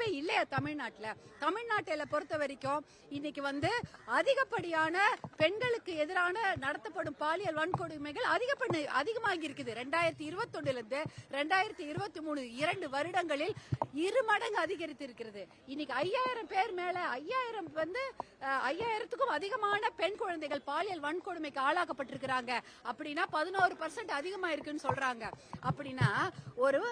வாய்ப்பே இல்லையா தமிழ்நாட்டில்? தமிழ்நாட்டில் பொறுத்த வரைக்கும் இன்னைக்கு வந்து அதிகப்படியான பெண்களுக்கு எதிரான நடத்தப்படும் பாலியல் வன்கொடுமைகள் அதிகப்படி அதிகமாகி இருக்குது ரெண்டாயிரத்தி இருபத்தொன்னுலேருந்து ரெண்டாயிரத்தி இருபத்தி மூணு இரண்டு வருடங்களில் இரு மடங்கு அதிகரித்து இருக்கிறது இன்னைக்கு ஐயாயிரம் பேர் மேல ஐயாயிரம் வந்து ஐயாயிரத்துக்கும் அதிகமான பெண் குழந்தைகள் பாலியல் வன்கொடுமைக்கு ஆளாக்கப்பட்டிருக்கிறாங்க. அப்படின்னா பதினோரு பர்சன்ட் அதிகமாக இருக்குன்னு சொல்றாங்க. அப்படின்னா ஒரு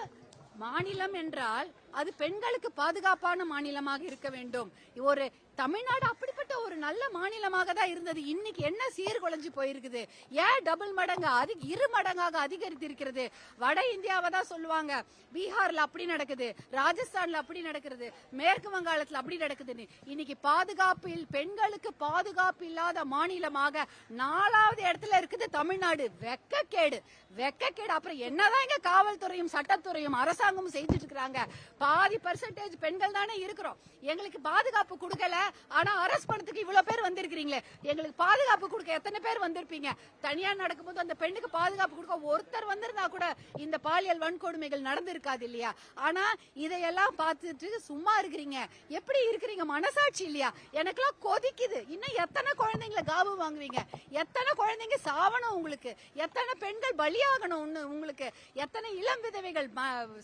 மாநிலம் என்றால் அது பெண்களுக்கு பாதுகாப்பான மாநிலமாக இருக்க வேண்டும். ஒரு தமிழ்நாடு அப்படிப்பட்ட ஒரு நல்ல மாநிலமாக தான் இருந்தது. இன்னைக்கு என்ன சீர்குலைஞ்சு போயிருக்குது? ஏன் டபுள் மடங்கு அதிக இரு மடங்காக அதிகரித்து இருக்கிறது வட இந்தியாவை தான் சொல்லுவாங்க. பீகார்ல அப்படி நடக்குது. ராஜஸ்தான்ல அப்படி நடக்கிறது. மேற்கு வங்காளத்துல அப்படி நடக்குதுன்னு. இன்னைக்கு பாதுகாப்பில் பெண்களுக்கு பாதுகாப்பு இல்லாத மாநிலமாக நாலாவது இடத்துல இருக்குது தமிழ்நாடு. வெக்கக்கேடு. வெக்கக்கேடு. அப்புறம் என்னதான் இங்க காவல்துறையும் சட்டத்துறையும் அரசாங்கமும் செஞ்சுட்டு இருக்கிறாங்க. பாதி பர்சன்டேஜ் பெண்கள் தானே இருக்கிறோம். எங்களுக்கு பாதுகாப்பு கொடுக்கல ஆனா அரெஸ்ட் பண்ணதுக்கு இவ்வளவு பேர் வந்திருக்கிறீங்களே. எங்களுக்கு பாதுகாப்பு கொடுக்க எத்தனை பேர் வந்திருப்பீங்க? தனியா நடக்கும்போது அந்த பெண்ணுக்கு பாதுகாப்பு கொடுக்க ஒருத்தர் வந்திருந்தா கூட இந்த பாலியல் வன்கொடுமைகள் நடந்திருக்காது இல்லையா? ஆனா இதையெல்லாம் பார்த்துட்டு சும்மா இருக்கிறீங்க. எப்படி இருக்கிறீங்க? மனசாட்சி இல்லையா? எனக்கெல்லாம் கொதிக்குது. இன்னும் எத்தனை குழந்தைங்களை காபு வாங்குவீங்க? எத்தனை குழந்தைங்க சாவணும் உங்களுக்கு? எத்தனை பெண்கள் பலியாகணும் உங்களுக்கு? எத்தனை இளம் விதவைகள்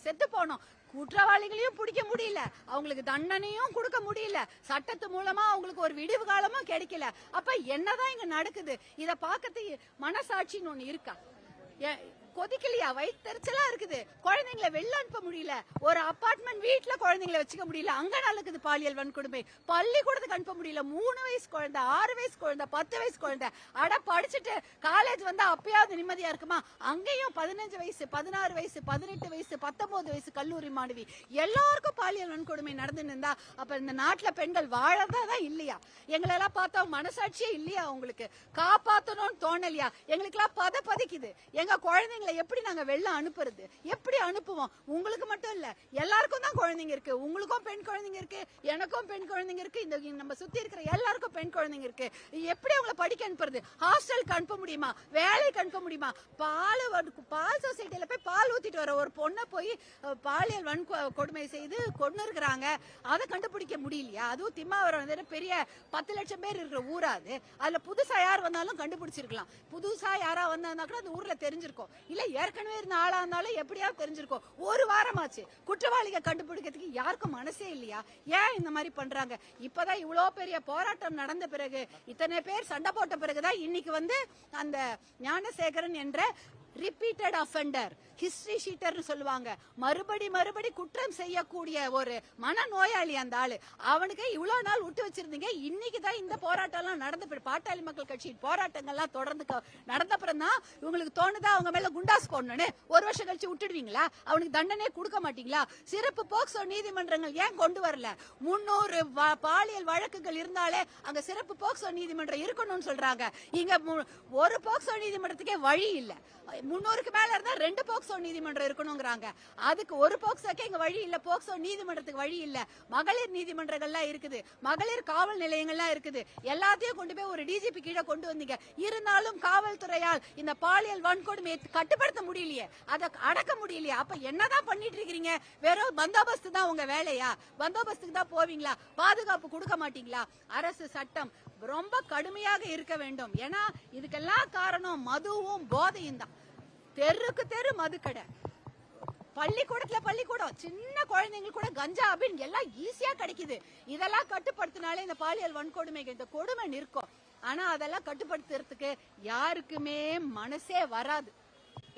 செத்து போனோம்? குற்றவாளிகளையும் பிடிக்க முடியல. அவங்களுக்கு தண்டனையும் கொடுக்க முடியல. சட்டத்து மூலமா அவங்களுக்கு ஒரு விடிவு காலமும் கிடைக்கல. அப்ப என்னதான் இங்க நடக்குது? இத பார்க்கறதுக்கு மனசாட்சின்னு ஒண்ணு இருக்கா? கொதிக்கலையா? வயிற்றுச்சலா இருக்குது. குழந்தைங்களை வெளில அனுப்ப முடியல. ஒரு அபார்ட்மெண்ட் வீட்டுல குழந்தைங்களை வச்சுக்க முடியல. அங்க நடக்குது பாலியல் வன்கொடுமை. பள்ளிக்கூடத்துக்கு அனுப்ப முடியல. மூணு வயசு குழந்தை ஆறு வயசு குழந்தை பத்து வயசு குழந்தை. அட படிச்சுட்டு காலேஜ் வந்தா அப்பயாவது நிம்மதியா இருக்குமா? அங்கேயும் பதினஞ்சு வயசு பதினாறு வயசு பதினெட்டு வயசு பத்தொன்பது வயசு கல்லூரி மாணவி. எல்லாருக்கும் பாலியல் வன்கொடுமை நடந்து இருந்தா அப்ப இந்த நாட்டுல பெண்கள் வாழறதா தான் இல்லையா? எங்களெல்லாம் பார்த்தா மனசாட்சியே இல்லையா உங்களுக்கு? காப்பாத்தணும்னு தோணலையா? எங்களுக்கு எல்லாம் பத பதிக்குது. எங்க குழந்தைங்களை எப்படி நாங்க வெளில அனுப்புறது? எப்படி அனுப்புவோம்? உங்களுக்கு மட்டும் இல்ல எல்லாருக்கும் தான் குழந்தைங்க இருக்கு. உங்களுக்கும் பெண் குழந்தைங்க இருக்கு எனக்கும் பெண் குழந்தைங்க இருக்கு. இந்த நம்ம சுத்தி இருக்கிற எல்லாருக்கும் பெண் குழந்தைங்க இருக்கு. எப்படி அவங்கள படிக்க அனுப்புறது? ஹாஸ்டலுக்கு அனுப்ப முடியுமா? வேலைக்கு அனுப்ப முடியுமா? பால் பால் சொசைட்டில போய் பால் ஊத்திட்டு வர ஒரு பொண்ணை போய் பாலியல் வன்கொ கொடுமை செய்து கொண்டு இருக்கிறாங்க அதை கண்டுபிடிக்க முடியலையா? அதுவும் திம்மாவரம் வந்து பெரிய பத்து லட்சம் பேர் இருக்கிற ஊரா அது? அதுல புதுசா யார் வந்தாலும் கண்டுபிடிச்சிருக்கலாம். புதுசா யாரா வந்தாங்கன்னா கூட அந்த ஊர்ல தெரிஞ்சிருக்கும். இல்ல ஏற்கனவே இருந்த ஆளா இருந்தாலும் எப்படியாவது தெரிஞ்சிருக்கும். ஒரு வாரமாச்சு. குற்றவாளிகள் கண்டுபிடிக்கிறதுக்கு யாருக்கும் மனசே இல்லையா? ஏன் இந்த மாதிரி பண்றாங்க? இப்பதான் இவ்வளோ பெரிய போராட்டம் நடந்த பிறகு இத்தனை பேர் சண்டை போட்ட பிறகுதான் இன்னைக்கு வந்து அந்த ஞானசேகரன் என்ற ரிப்பீட்டட் அஃபெண்டர் ஹிஸ்டரி ஷீட்டர்னு சொல்லுவாங்க. மறுபடி மறுபடி குற்றம் செய்யக்கூடிய ஒரு மன நோயாளி அந்த ஆளு. அவனுக்கு இவ்வளவு நாள் விட்டு வச்சிருந்தீங்க. இன்னைக்கு தான் இந்த போராட்டம் எல்லாம் நடந்து பாட்டாளி மக்கள் கட்சியின் போராட்டங்கள்லாம் தொடர்ந்து க- நடந்த அப்புறம் தான் இவங்களுக்கு தோணுதா அவங்க மேல குண்டாஸ் போடணும்னு? ஒரு வருஷம் கழிச்சு விட்டுடுவீங்களா? அவனுக்கு தண்டனை கொடுக்க மாட்டீங்களா? சிறப்பு போக்சோ நீதிமன்றங்கள் ஏன் கொண்டு வரல? முன்னூறு பாலியல் வழக்குகள் இருந்தாலே அங்க சிறப்பு போக்சோ நீதிமன்றம் இருக்கணும்னு சொல்றாங்க. இங்க மு- ஒரு போக்சோ நீதிமன்றத்துக்கே வழி இல்ல. முன்னூறுக்கு மேல இருந்தா ரெண்டு போக்சோ நீதிமன்றம் இருக்கணுங்கிறாங்க. அதுக்கு ஒரு போக்சோக்கே இங்க வழி இல்ல. போக்சோ நீதிமன்றத்துக்கு வழி இல்ல. மகளிர் நீதிமன்றங்கள்லாம் இருக்குது. மகளிர் காவல் நிலையங்கள்லாம் இருக்குது. எல்லாத்தையும் கொண்டு போய் ஒரு டிஜிபி கீழே கொண்டு வந்தீங்க. இருந்தாலும் காவல்துறையால் இந்த பாலியல் வன்கொடுமையை கட்டுப்படுத்த முடியலையே. அதை அடக்க முடியலையே. அப்ப என்னதான் பண்ணிட்டு இருக்கிறீங்க? வெறும் பந்தோபஸ்து தான் உங்க வேலையா? பந்தோபஸ்துக்கு தான் போவீங்களா? பாதுகாப்பு கொடுக்க மாட்டீங்களா? அரசு சட்டம் ரொம்ப கடுமையாக இருக்க வேண்டும். ஏன்னா இதுக்கெல்லாம் காரணம் மதுவும் போதையும் தான். தெருக்கு தெரு மதுக்கடை. பள்ளிக்கூடத்துல பள்ளிக்கூடம். சின்ன குழந்தைங்களுக்கு கூட கஞ்சா அப்படின்னு எல்லாம் ஈஸியா கிடைக்குது. இதெல்லாம் கட்டுப்படுத்தினாலே இந்த பாலியல் வன்கொடுமைகள் இந்த கொடுமை நிற்கும். ஆனா அதெல்லாம் கட்டுப்படுத்துறதுக்கு யாருக்குமே மனசே வராது.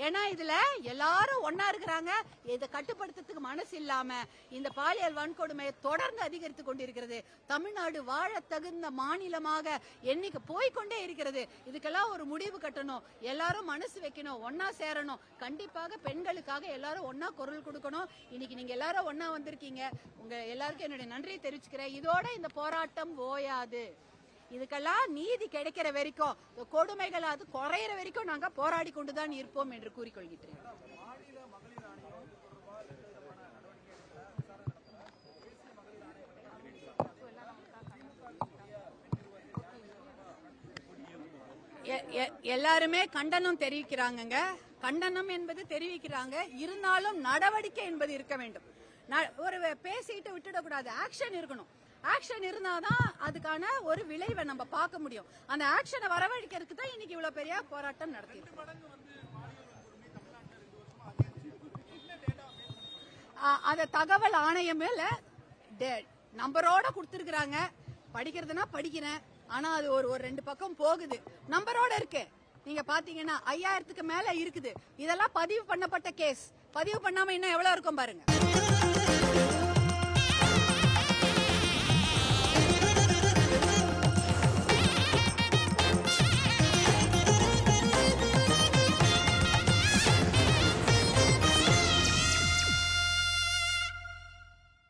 ஏன்னா இதுல எல்லாரும் ஒன்னா இருக்கிறாங்க. இதை கட்டுப்படுத்துறதுக்கு மனசு இல்லாம இந்த பாலியல் வன்கொடுமையை தொடர்ந்து அதிகரித்து கொண்டிருக்கிறது. தமிழ்நாடு வாழ தகுந்த மாநிலமாக என்னைக்கு போய்க்கொண்டே இருக்கிறது. இதுக்கெல்லாம் ஒரு முடிவு கட்டணும். எல்லாரும் மனசு வைக்கணும் ஒன்னா சேரணும். கண்டிப்பாக பெண்களுக்காக எல்லாரும் ஒன்னா குரல் கொடுக்கணும். இன்னைக்கு நீங்க எல்லாரும் ஒன்னா வந்திருக்கீங்க. உங்க எல்லாருக்கும் என்னுடைய நன்றியை தெரிவிச்சுக்கிறேன். இதோட இந்த போராட்டம் ஓயாது. இதுக்கெல்லாம் நீதி கிடைக்கிற வரைக்கும் இந்த கொடுமைகள் அது குறையிற வரைக்கும் நாங்க போராடி கொண்டுதான் இருப்போம் என்று கூறிக்கொள்கிறேன் எ- எ- எல்லாருமே கண்டனம் தெரிவிக்கிறாங்கங்க. கண்டனம் என்பது தெரிவிக்கிறாங்க. இருந்தாலும் நடவடிக்கை என்பது இருக்க வேண்டும். ஒரு பேசிட்டு விட்டுடக்கூடாது. ஆக்ஷன் இருக்கணும். ஆக்ஷன் இருந்தாதான் அதுக்கான ஒரு விளைவை நம்ம பார்க்க முடியும். அந்த ஆக்ஷனை வரவழைக்கிறதுக்கு தான் இன்னைக்கு இவ்வளவு பெரிய போராட்டம் ஆ- அத தகவல் ஆணையமேல நம்பரோட கொடுத்துருக்காங்க படிக்கிறதுனா படிக்கிறேன். ஆனா அது ஒரு ஒரு ரெண்டு பக்கம் போகுது. நம்பரோட இருக்கு. நீங்க பாத்தீங்கன்னா ஐயாயிரத்துக்கு மேல இருக்குது. இதெல்லாம் பதிவு பண்ணப்பட்ட கேஸ் பதிவு பண்ணாம இன்னும் எவ்வளவு இருக்கும் பாருங்க.